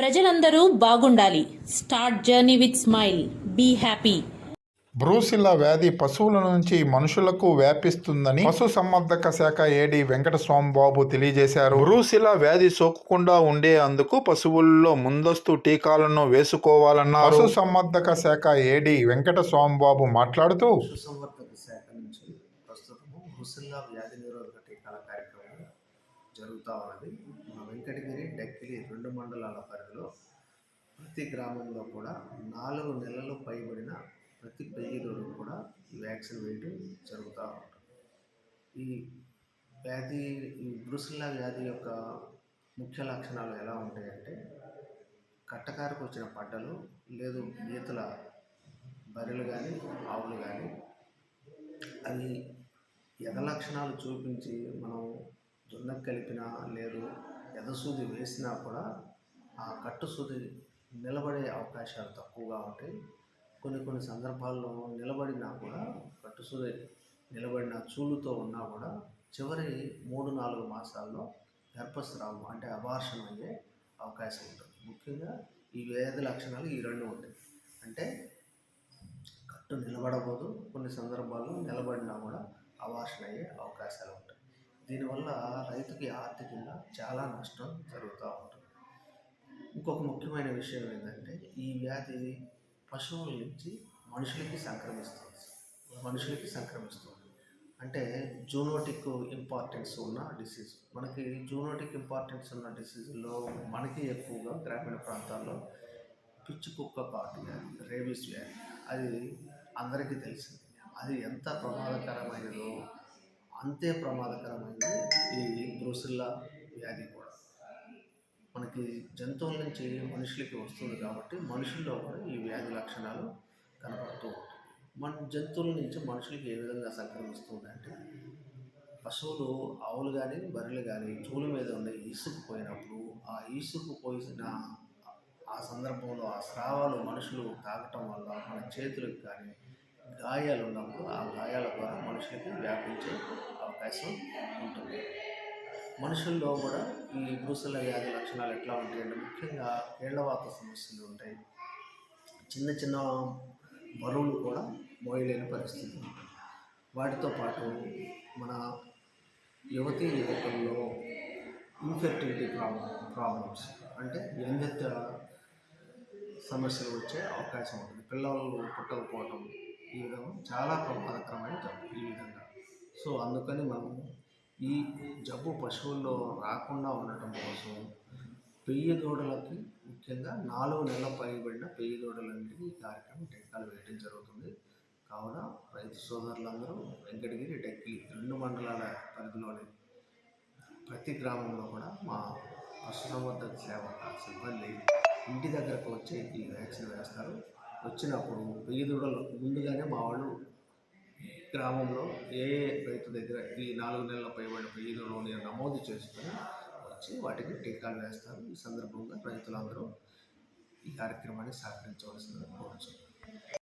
ప్రజలందరూ బాగుండాలి. Start journey with smile. Be happy. Brucella వ్యాధి పశువుల నుంచి మనుషులకు వ్యాపిస్తుందని పశు సంవర్ధక శాఖ ఏడి వెంకట స్వామిబాబు తెలియజేశారు. బ్రూసిల్లా వ్యాధి సోకకుండా ఉండే అందుకు పశువుల్లో ముందస్తు టీకాలను వేసుకోవాలన్నారు. పశు సంవర్ధక శాఖ ఏడి వెంకట స్వామిబాబు మాట్లాడుతూ పశుసంవర్ధక శాఖ నుంచి ప్రస్తుతము బ్రుసిల్లా వ్యాధి నిరోధక టీకాల కార్యక్రమం జరుగుతూ ఉన్నది. మా వెంకటగిరి డక్కిలి రెండు మండలాల పరిధిలో ప్రతి గ్రామంలో కూడా నాలుగు నెలలు పైబడిన ప్రతి పెయ్యిలోనూ కూడా ఈ వ్యాక్సిన్ వేయడం జరుగుతూ ఉంటుంది. ఈ వ్యాధి ఈ బ్రుసిల్లా వ్యాధి యొక్క ముఖ్య లక్షణాలు ఎలా ఉంటాయంటే కట్టకారకు వచ్చిన పంటలు లేదు ఈతల బర్రెలు కానీ ఆవులు కానీ అవి ఎద లక్షణాలు చూపించి మనం దున్న కలిపినా లేదు ఎదసూది వేసినా కూడా ఆ కట్టు సూది నిలబడే అవకాశాలు తక్కువగా ఉంటాయి కొన్ని కొన్ని సందర్భాల్లో నిలబడినా కూడా కట్టు సూది నిలబడిన చూలుతో ఉన్నా కూడా చివరి మూడు నాలుగు మాసాల్లో గర్భస్రావం అంటే అబార్షన్ అయ్యే అవకాశం ఉంటుంది. ముఖ్యంగా ఈ వ్యాధి లక్షణాలు ఈ రెండు ఉంటాయి. అంటే కట్టు నిలబడబోదు కొన్ని సందర్భాల్లో నిలబడినా కూడా అవార్షన్ అయ్యే అవకాశాలు ఉంటాయి. దీనివల్ల రైతుకి ఆర్థికంగా చాలా నష్టం జరుగుతూ ఉంటుంది. ఇంకొక ముఖ్యమైన విషయం ఏంటంటే ఈ వ్యాధి పశువుల నుంచి మనుషులకి సంక్రమిస్తుంది. మనుషులకి సంక్రమిస్తుంది. అంటే జూనోటిక్ ఇంపార్టెన్స్ ఉన్న డిసీజ్. మనకి జూనోటిక్ ఇంపార్టెన్స్ ఉన్న డిసీజ్లో మనకి ఎక్కువగా గ్రామీణ ప్రాంతాల్లో పిచ్చి కుక్క కాటు వ్యాధి రేబీస్ వ్యాధి అది అందరికీ తెలిసింది. అది ఎంత ప్రమాదకరమైనదో అంతే ప్రమాదకరమైనది ఈ బ్రోసిల్లా వ్యాధి కూడా. మనకి జంతువుల నుంచి మనుషులకి వస్తుంది కాబట్టి మనుషుల్లో కూడా ఈ వ్యాధి లక్షణాలు కనపడుతూ ఉంటాయి. మన జంతువుల నుంచి మనుషులకి ఏ విధంగా సంక్రమిస్తుందంటే పశువులు ఆవులు కానీ బర్రెలు కానీ చూల మీద ఉండే ఈసుకు పోయినప్పుడు ఆ ఇసుకు పోసిన ఆ సందర్భంలో ఆ స్రావాలు మనుషులు తాగటం వల్ల మన చేతులకు కానీ గాయాలు ఉన్నప్పుడు ఆ గాయాల ద్వారా మనుషులకి వ్యాపించే అవకాశం ఉంటుంది. మనుషుల్లో కూడా ఈ బ్రూసల వ్యాధి లక్షణాలు ఎట్లా ఉంటాయంటే ముఖ్యంగా కేళ్ళవాత సమస్యలు ఉంటాయి. చిన్న చిన్న బరువులు కూడా మోయలేని పరిస్థితి ఉంటుంది. వాటితో పాటు మన యువతీ యువకుల్లో ఇన్ఫెర్టిలిటీ ప్రాబ్లం ప్రాబ్లమ్స్ అంటే వ్యంగ్యత సమస్యలు వచ్చే అవకాశం ఉంటుంది. పిల్లలు పుట్టకపోవటం ఈ విధంగా చాలా ప్రమాదకరమైన జబ్బు ఈ విధంగా. సో అందుకని మనం ఈ జబ్బు పశువుల్లో రాకుండా ఉండటం కోసం పెయ్యి దూడలకి ముఖ్యంగా నాలుగు నెలల పైబడిన పెయ్యి దూడలన్నిటికీ ఈ కార్యక్రమం టీకాలు వేయడం జరుగుతుంది. కావున రైతు సోదరులందరూ వెంకటగిరి డెక్కి రెండు మండలాల పరిధిలోని ప్రతి గ్రామంలో కూడా మా పశుసంవర్ధక సేవ సిబ్బంది ఇంటి దగ్గరకు వచ్చి ఈ వ్యాక్సిన్ వేస్తారు. వచ్చినప్పుడు వెయ్యి దూడలు ముందుగానే మా వాళ్ళు గ్రామంలో ఏ ఏ రైతు దగ్గర ఈ నాలుగు నెలల పైబడి వెయ్యి దూడలు నమోదు చేసుకొని వచ్చి వాటికి టీకాలు వేస్తారు. ఈ సందర్భంగా రైతులందరూ ఈ కార్యక్రమాన్ని సహకరించవలసిందిగా కోరుచున్నాను